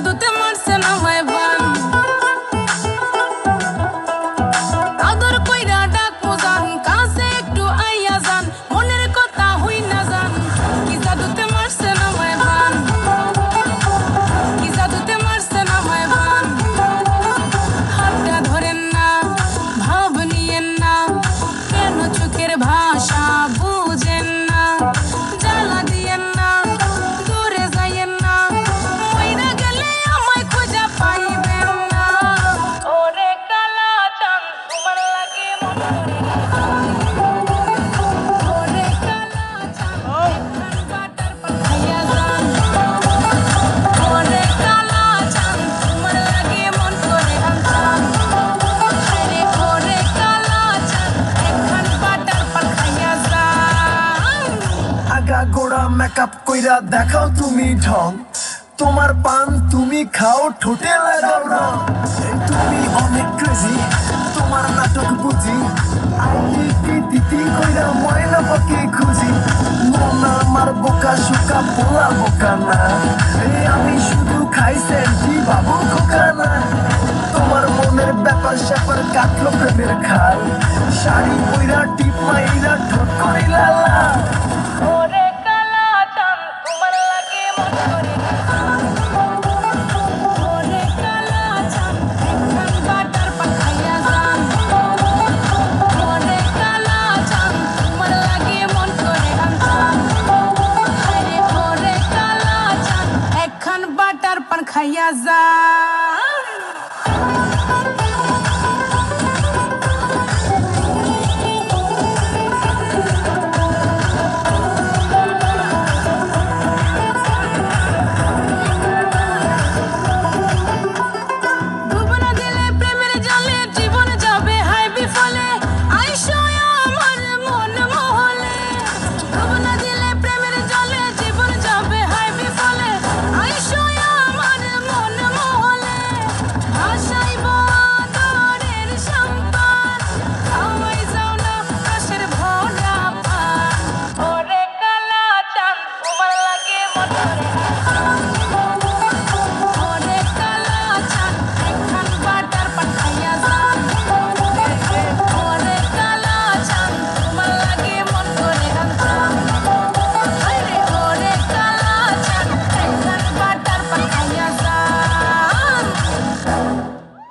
Sadu te makeup কইরা দেখাও তুমি ঢং। তোমার পান তুমি খাও, ঠোঁটে লাগাও রং। তুমি অনেক ক্রেজি তোমার নাটক বুঝি। আইটি দিতি কইরা ময়না পাখি খুঁজি। মনা আমার বোকা শুকা পোলা বোকা না। আমি শুধু খাই সেলফি বাবু খোকা না। তোমার মনের ব্যাপার স্যাপার কাটলো প্রেমের খাল। শাড়ি পইরা টিপ মাইরা খাইয়া যা